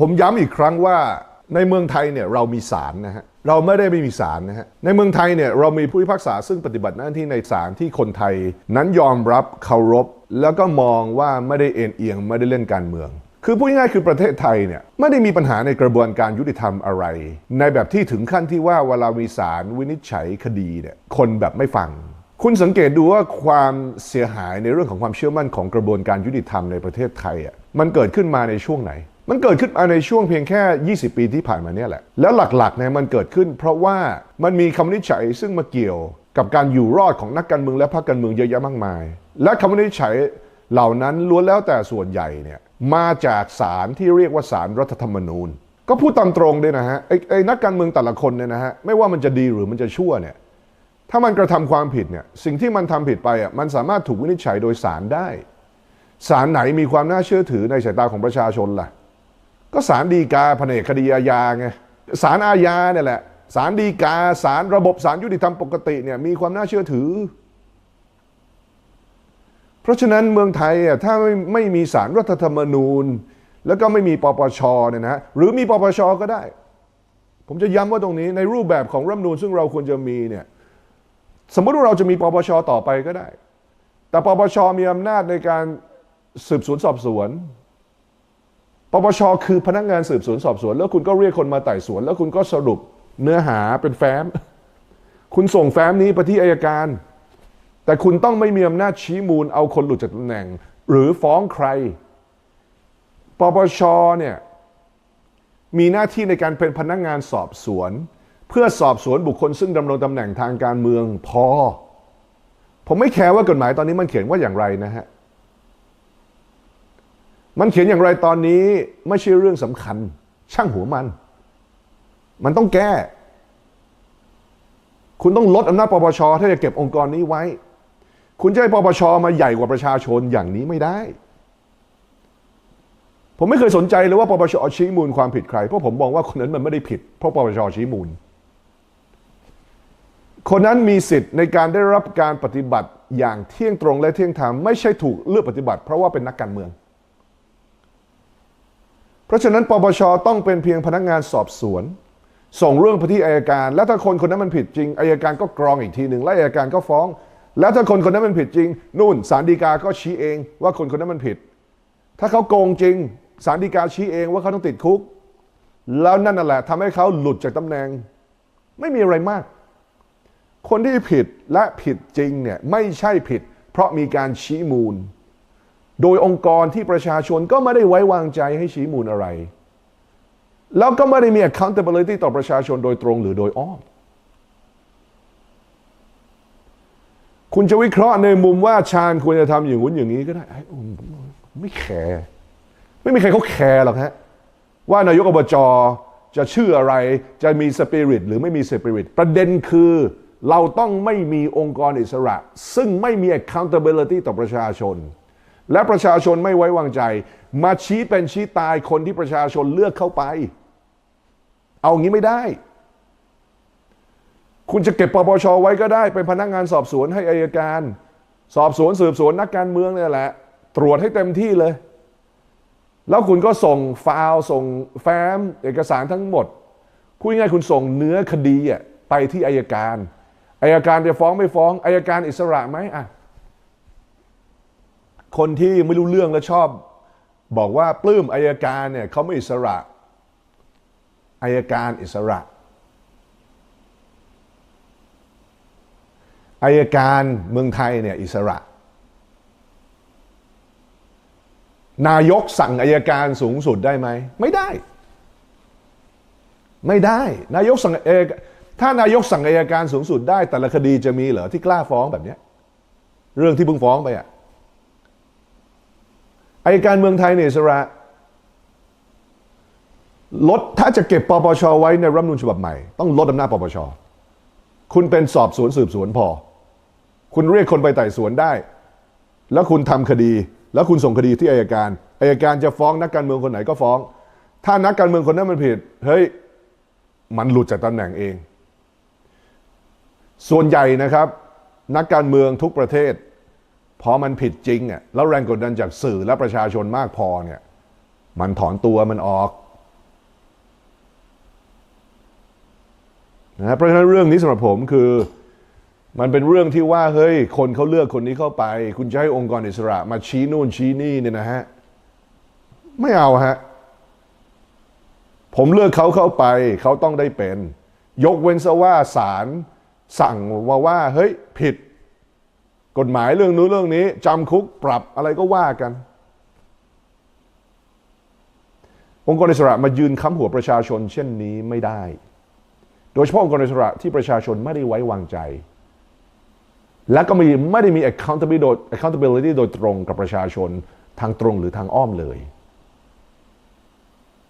ผมย้ำอีกครั้งว่าในเมืองไทยเนี่ยเรามีศาลนะฮะเราไม่ได้ไม่มีศาลนะฮะในเมืองไทยเนี่ยเรามีผู้พิพากษาซึ่งปฏิบัติหน้าที่ในศาลที่คนไทย นั้นยอมรับเคารพ แล้วก็มองว่าไม่ได้เอ็นเอียงไม่ได้เล่นการเมือง คือพูดง่ายๆคือประเทศไทยเนี่ยไม่ได้มีปัญหาในกระบวนการยุติธรรมอะไร ในแบบที่ถึงขั้นที่ว่าเวลามีศาลวินิจฉัยคดีเนี่ยคนแบบไม่ฟัง คุณสังเกตดูว่าความเสียหายในเรื่องของความเชื่อมั่นของกระบวนการยุติธรรมในประเทศไทยอะมันเกิดขึ้นมาในช่วงไหน มันเกิดขึ้นมาในช่วงเพียงแค่ 20 ปีที่ผ่านมาเนี่ยแหละ แล้วหลักๆเนี่ยมันเกิดขึ้น เพราะว่ามันมีคำวินิจฉัยซึ่งมาเกี่ยวกับการอยู่รอดของนักการเมืองและพรรคการเมืองเยอะแยะมากมาย และคำวินิจฉัยเหล่านั้นล้วนแล้วแต่ส่วนใหญ่เนี่ยมาจากศาลที่เรียกว่าศาลรัฐธรรมนูญ ก็พูดตามตรงเลยนะฮะไอ้ไอ้นักการเมืองแต่ละคนเนี่ยนะฮะไม่ว่ามันจะดีหรือมันจะชั่วเนี่ยถ้ามันกระทำความผิดเนี่ยสิ่งที่มันทำผิดไปอะมันสามารถถูกวินิจฉัยโดยศาลได้ศาลไหนมีความน่าเชื่อถือในสายตาของประชาชนล่ะ ก็ศาลฎีกาแผนกคดีอาญาไงศาลอาญาเนี่ยแหละศาลฎีกาศาลระบบศาลยุติธรรมปกติเนี่ยมีความน่าเชื่อถือ เพราะฉะนั้นเมืองไทยอะถ้าไม่ไม่มีศาลรัฐธรรมนูญ แล้วก็ไม่มีปปชเนี่ยนะหรือมีปปชก็ได้ ผมจะย้ำว่าตรงนี้ในรูปแบบของรัฐธรรมนูญซึ่งเราควรจะมีเนี่ยสมมติว่าเราจะมีปปชต่อไปก็ได้ แต่ปปชมีอำนาจในการสืบสวนสอบสวน ปปชคือพนักงานสืบสวนสอบสวน แล้วคุณก็เรียกคนมาไต่สวน แล้วคุณก็สรุปเนื้อหาเป็นแฟ้ม คุณส่งแฟ้มนี้ไปที่อายการ แต่คุณต้องไม่มีอำนาจชี้มูลเอาคนหลุดจากตำแหน่ง หรือฟ้องใครปปชเนี่ยมีหน้าที่ในการเป็นพนักงานสอบสวน เพื่อสอบสวนบุคคลซึ่งดำรงตำแหน่งทางการเมืองพอ ผมไม่แคร์ว่ากฎหมายตอนนี้มันเขียนว่าอย่างไรนะฮะ มันเขียนอย่างไรตอนนี้ไม่ใช่เรื่องสำคัญ ช่างหัวมัน มันต้องแก้ คุณต้องลดอำนาจปปชถ้าจะเก็บองค์กรนี้ไว้ คุณจะให้ปปชมาใหญ่กว่าประชาชนอย่างนี้ไม่ได้ ผมไม่เคยสนใจเลยว่าปปชชี้มูลความผิดใคร เพราะผมมองว่าคนนั้นมันไม่ได้ผิด เพราะปปชชี้มูล คนนั้นมีสิทธิ์ในการได้รับการปฏิบัติอย่างเที่ยงตรงและเที่ยงธรรมไม่ใช่ถูกเลือกปฏิบัติ เพราะว่าเป็นนักการเมือง เพราะฉะนั้นปปชต้องเป็นเพียงพนักงานสอบสวน ส่งเรื่องไปที่อายการ แล้วถ้าคนคนนั้นมันผิดจริงอายการก็กรองอีกทีหนึ่งและอายการก็ฟ้อง แล้วถ้าคนคนนั้นมันผิดจริง นู่นศาลฎีกาก็ชี้เองว่าคนคนนั้นมันผิด ถ้าเขาโกงจริงศาลฎีกาชี้เองว่าเขาต้องติดคุก แล้วนั่นน่ะแหละทำให้เขาหลุดจากตำแหน่ง ไม่มีอะไรมาก คนที่ผิดและผิดจริงเนี่ยไม่ใช่ผิด เพราะมีการชี้มูล โดยองค์กรที่ประชาชนก็ไม่ได้ไว้วางใจให้ชี้มูลอะไร แล้วก็ไม่ได้มี accountability ต่อประชาชนโดยตรงหรือโดยอ้อม คุณจะวิเคราะห์ในมุมว่าชาญควรจะทำอย่างนู้นอย่างนี้ก็ได้ไมไม่แคร์ไม่มีใครเขาแคร์หรอกฮะว่านายกอบจจะชื่ออะไรจะมีสปิริตหรือไม่มีสปิริตประเด็นคือเราต้องไม่มีองค์กรอิสระ ซึ่งไม่มี accountability ต่อประชาชน และประชาชนไม่ไว้วางใจ มาชี้เป็นชี้ตายคนที่ประชาชนเลือกเข้าไป เอางี้ไม่ได้ คุณจะเก็บปปชไว้ก็ได้ เป็นพนักงานสอบสวนให้อายการ สอบสวนสืบสวนนักการเมืองเนี่ยแหละ ตรวจให้เต็มที่เลย แล้วคุณก็ส่งฟล์ส่งแฟ้ม เอกสารทั้งหมดพูดง่ายๆคุณส่งเนื้อคดีอะไปที่อายการอายการจะฟ้องไม่ฟ้องอายการอิสระไหมอะ คนที่ไม่รู้เรื่องแล้วชอบ บอกว่าปลื้มอายการเนี่ยเขาไม่อิสระอายการอิสระอายการเมืองไทยเนี่ยอิสระ นายกสั่งอายการสูงสุดได้ไหม ไม่ได้ ไม่ได้ นายกสั่งเอถ้านายกสั่งอายการสูงสุดได้ แต่ละคดีจะมีเหรอที่กล้าฟ้องแบบนี้เรื่องที่เพิ่งฟ้องไปอะายการเมืองไทยเนี่ยอิสระลดถ้าจะเก็บปปชไว้ในรัฐมนูญฉบับใหม่ ต้องลดอำนาจปปชคุณเป็นสอบสวนสืบสวนพอ คุณเรียกคนไปไต่สวนได้ แล้วคุณทำคดี แล้วคุณส่งคดีที่อายการอายการจะฟ้องนักการเมืองคนไหนก็ฟ้อง ถ้านักการเมืองคนนั้นมันผิดเฮ้ยมันหลุดจากตำแหน่งเอง ส่วนใหญ่นะครับ นักการเมืองทุกประเทศ พอมันผิดจริงอะแล้วแรงกดดันจากสื่อและประชาชนมากพอเนี่ย มันถอนตัวมันออกนะเพราะฉะนั้นเรื่องนี้สำหรับผมคือมันเป็นเรื่องที่ว่าเฮ้ย คนเขาเลือกคนนี้เข้าไป คุณจะให้องค์กรอิสระ มาชี้นู่นชี้นี่เนี่ยนะฮะ ไม่เอาฮะ ผมเลือกเขาเข้าไป เขาต้องได้เป็น ยกเว้นซะว่าศาลสั่งมาว่า เฮ้ย ผิด กฎหมายเรื่องนู้นเรื่องนี้จำคุกปรับอะไรก็ว่ากัน องค์กรอิสระมายืนค้ำหัวประชาชนเช่นนี้ไม่ได้ โดยเฉพาะองค์กรอิสระที่ประชาชนไม่ได้ไว้วางใจ และก็ไม่ไม่ได้มี accountability โดย accountability โดยตรงกับประชาชนทางตรงหรือทางอ้อมเลย